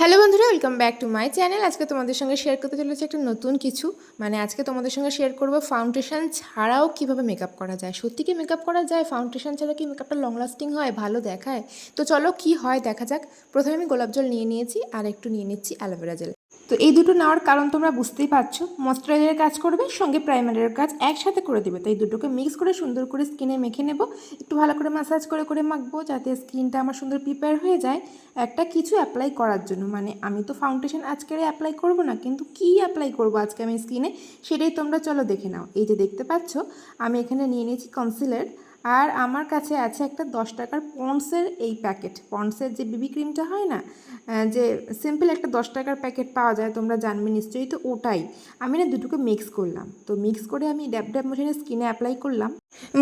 Hello বন্ধুরা, welcome back to my channel. আজকে তোমাদের সঙ্গে শেয়ার করতে চলেছে একটা নতুন কিছু। মানে আজকে তোমাদের সঙ্গে শেয়ার করব ফাউন্ডেশন ছাড়াও কীভাবে মেকআপ করা যায়। সত্যি কি মেকআপ করা যায়? ফাউন্ডেশন ছাড়া কি মেকআপটা লং লাস্টিং হয়, ভালো দেখায়? তো চলো কি হয় দেখা যাক। প্রথমে আমি গোলাপ জল নিয়ে নিয়েছি আর একটু নিয়ে নিচ্ছি অ্যালোভেরা জেল তো এই দুটো নেওয়ার কারণ তোমরা বুঝতেই পারছ। ময়শ্চারাইজারের কাজ করবে, সঙ্গে প্রাইমারের কাজ একসাথে করে দেবে। তো এই দুটোকে মিক্স করে সুন্দর করে স্কিনে মেখে নেব। একটু ভালো করে ম্যাসাজ করে করে মাখবো, যাতে স্কিনটা আমার সুন্দর প্রিপেয়ার হয়ে যায়। একটা কিছু অ্যাপ্লাই করার জন্য মানে আমি তো ফাউন্ডেশন আজকের অ্যাপ্লাই করব না, কিন্তু কি অ্যাপ্লাই করব আজকে আমি স্কিনে, সেটাই তোমরা চলো দেখে নাও। এই যে দেখতে পাচ্ছ, আমি এখানে নিয়ে নিয়েছি কনসিলার আর আমার কাছে আছে একটা দশ টাকার পন্ডসের এই প্যাকেট। পন্ডসের যে বিবি ক্রিমটা হয় না যে সিম্পল একটা দশ টাকার প্যাকেট পাওয়া যায়, তোমরা জানবে নিশ্চয়ই, তো ওটাই। আমি না দুটোকে মিক্স করলাম। তো মিক্স করে আমি ড্যাব ড্যাব মেশিনে স্কিনে অ্যাপ্লাই করলাম।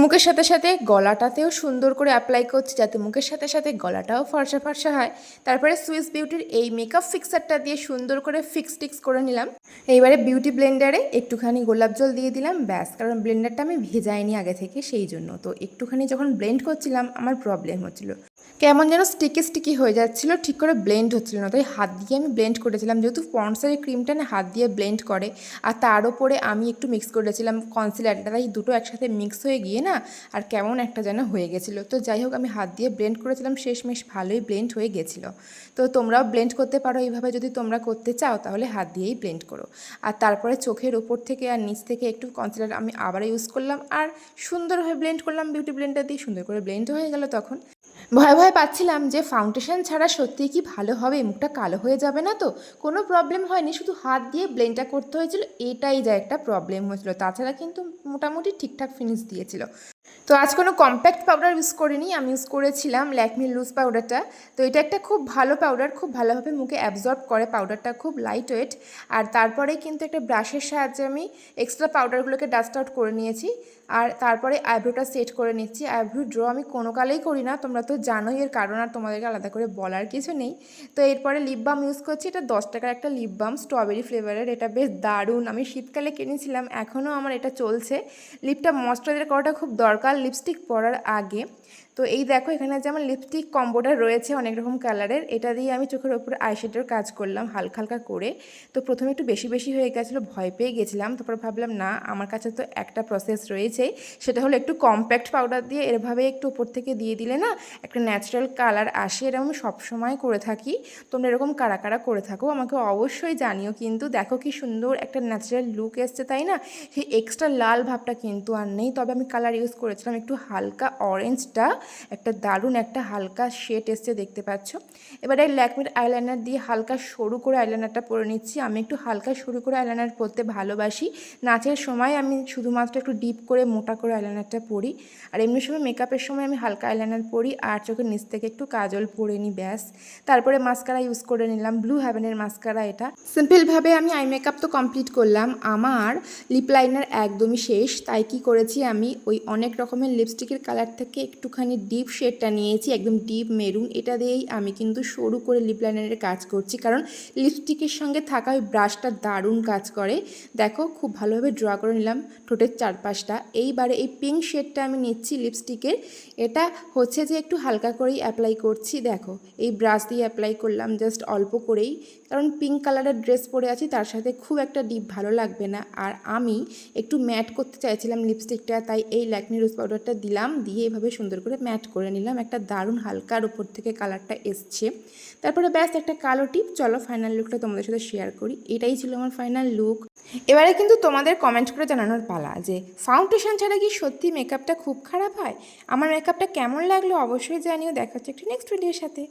মুখের সাথে সাথে গলাটাতেও সুন্দর করে অ্যাপ্লাই করছি যাতে মুখের সাথে সাথে গলাটাও ফর্সা ফর্সা হয়। তারপরে সুইস বিউটির এই মেকআপ ফিক্সারটা দিয়ে সুন্দর করে ফিক্স টিক্স করে নিলাম। এইবারে বিউটি ব্লেন্ডারে একটুখানি গোলাপ জল দিয়ে দিলাম, ব্যাস, কারণ ব্লেন্ডারটা আমি ভেজাইনি আগে থেকে, সেই জন্য। তো একটুখানি যখন ব্লেন্ড করছিলাম, আমার প্রবলেম হচ্ছিল। কেমন যেন স্টিকি স্টিকি হয়ে যাচ্ছিল, ঠিক করে ব্লেন্ড হচ্ছিল না। তাই হাত দিয়ে আমি ব্লেন্ড করেছিলাম। যেহেতু পন্ডসের ক্রিমটা না হাত দিয়ে ব্লেন্ড করে, আর তার উপরে আমি একটু মিক্স করেছিলাম কনসিলারটা তাই দুটো একসাথে মিক্স হয়ে গিয়ে না, আর কেমন একটা যেন হয়ে গেছিল। তো যাই হোক, আমি হাত দিয়ে ব্লেন্ড করেছিলাম, শেষমেশ ভালোই ব্লেন্ড হয়ে গেছিল। তো তোমরাও ব্লেন্ড করতে পারো এইভাবে, যদি তোমরা করতে চাও, তাহলে হাত দিয়েই ব্লেন্ড করো। আর তারপরে চোখের ওপর থেকে আর নিচ থেকে একটু কনসিলার আমি আবার ইউজ করলাম, আর সুন্দরভাবে ব্লেন্ড করলাম বিউটি ব্লেন্ডার দিয়ে সুন্দর করে ব্লেন্ড হয়ে গেল তখন। ভয় ভয় পাচ্ছিলাম যে ফাউন্ডেশন ছাড়া সত্যিই কি ভালো হবে? মুখটা কালো হয়ে যাবে না তো? কোনো প্রবলেম হয়নি, শুধু হাত দিয়ে ব্লেন্ডটা করতে হয়েছিল। এটাই যা একটা প্রবলেম হয়েছিল। তাছাড়া কিন্তু মোটামুটি ঠিকঠাক ফিনিশ দিয়েছিল। তো আজ কোনো কম্প্যাক্ট পাউডার ইউজ করিনি, আমি ইউজ করেছিলাম ল্যাকমি লুজ পাউডারটা তো এটা একটা খুব ভালো পাউডার খুব ভালোভাবে মুখে অ্যাবজর্ব করে পাউডারটা খুব লাইট ওয়েট আর তারপরে কিন্তু একটা ব্রাশের সাহায্যে আমি এক্সট্রা পাউডারগুলোকে ডাস্ট আউট করে নিয়েছি। আর তারপরে আইব্রোটা সেট করে নিচ্ছি। আইব্রো ড্র আমি কোনো কালেই করি না, তোমরা তো জানোই এর কারণ, আর তোমাদেরকে আলাদা করে বলার কিছু নেই। তো এরপরে লিপ বাম ইউজ করছি, এটা দশ টাকার একটা লিপ বাম স্ট্রবেরি ফ্লেভারের এটা বেশ দারুণ। আমি শীতকালে কিনেছিলাম, এখনও আমার এটা চলছে। লিপটা ময়শ্চারাইজার করাটা খুব দরকার। লিপস্টিক পরার আগে। তো এই দেখো, এখানে যেমন লিপস্টিক কম্বোটা রয়েছে অনেক রকম কালারের এটা দিয়ে আমি চোখের ওপরে আইশ্যাডোর কাজ করলাম হালকা হালকা করে। তো প্রথমে একটু বেশি বেশি হয়ে গেছিল, ভয় পেয়ে গেছিলাম। তারপর ভাবলাম, না, আমার কাছে তো একটা প্রসেস রয়েছে। সেটা হলো একটু কম্প্যাক্ট পাউডার দিয়ে এরভাবে একটু উপর থেকে দিয়ে দিলে না একটা ন্যাচারাল কালার আসে। এরকম আমি সবসময় করে থাকি। তোমরা এরকম কারা কারা করে থাকো, আমাকে অবশ্যই জানিও। কিন্তু দেখো কি সুন্দর একটা ন্যাচারাল লুক এসছে, তাই না? সেই এক্সট্রা লাল ভাবটা কিন্তু আর নেই। তবে আমি কালার ইউজ করেছিলাম, একটু হালকা অরেঞ্জটা একটা দারুণ একটা হালকা শেড এসছে দেখতে পাচ্ছ। এবারে ল্যাকমির আইলাইনার দিয়ে হালকা সরু করে আইলাইনারটা পরে নিচ্ছি। আমি একটু হালকা সরু করে আইলাইনার পরতে ভালোবাসি। নাচের সময় আমি শুধুমাত্র একটু ডিপ করে মোটা করে আইলাইনারটা পরি। আর এমনি সময় মেকআপের সময় আমি হালকা আইলাইনার পরি আর চোখের নিচ থেকে একটু কাজল পরে নিই ব্যাস। তারপরে মাস্কারা ইউজ করে নিলাম ব্লু হ্যাভেনের মাস্কারা এটা। সিম্পলভাবে আমি আই মেকআপ তো কমপ্লিট করলাম। আমার লিপ লাইনার একদমই শেষ, তাই কি করেছি আমি? ওই অনেক রকমের লিপস্টিকের কালার থেকে একটুখানি ডিপ শেডটা নিয়েছি, একদম ডিপ মেরুন এটা দিয়েই আমি কিন্তু সরু করে লিপ লাইনারের কাজ করছি, কারণ লিপস্টিকের সঙ্গে থাকা ওই ব্রাশটা দারুণ কাজ করে। দেখো, খুব ভালোভাবে ড্র করে নিলাম ঠোঁটের চারপাশটা। এইবারে এই পিঙ্ক শেডটা আমি নিচ্ছি লিপস্টিকের এটা হচ্ছে যে একটু হালকা করেই অ্যাপ্লাই করছি, দেখো। এই ব্রাশ দিয়ে অ্যাপ্লাই করলাম জাস্ট অল্প করেই, কারণ পিঙ্ক কালারের ড্রেস পরে আছি, তার সাথে খুব একটা ডিপ ভালো লাগবে না। আর আমি একটু ম্যাট করতে চাইছিলাম লিপস্টিকটা তাই এই ল্যাকমি রোজ পাউডারটা দিলাম, দিয়ে এভাবে সুন্দর করে ম্যাট করে নিলাম। একটা দারুণ হালকার উপর থেকে কালারটা এসছে। তারপরে ব্যাস একটা কালো টিপ চলো ফাইনাল লুকটা তোমাদের সাথে শেয়ার করি। এটাই ছিল আমার ফাইনাল লুক এবারে কিন্তু তোমাদের কমেন্ট করে জানানোর পালা যে ফাউন্ডেশন ছাড়া কি সত্যি মেকআপটা খুব খারাপ হয়? আমার মেকআপটা কেমন লাগল? অবশ্যই জানিও। দেখা হচ্ছে একটি নেক্সট ভিডিওর সাথে।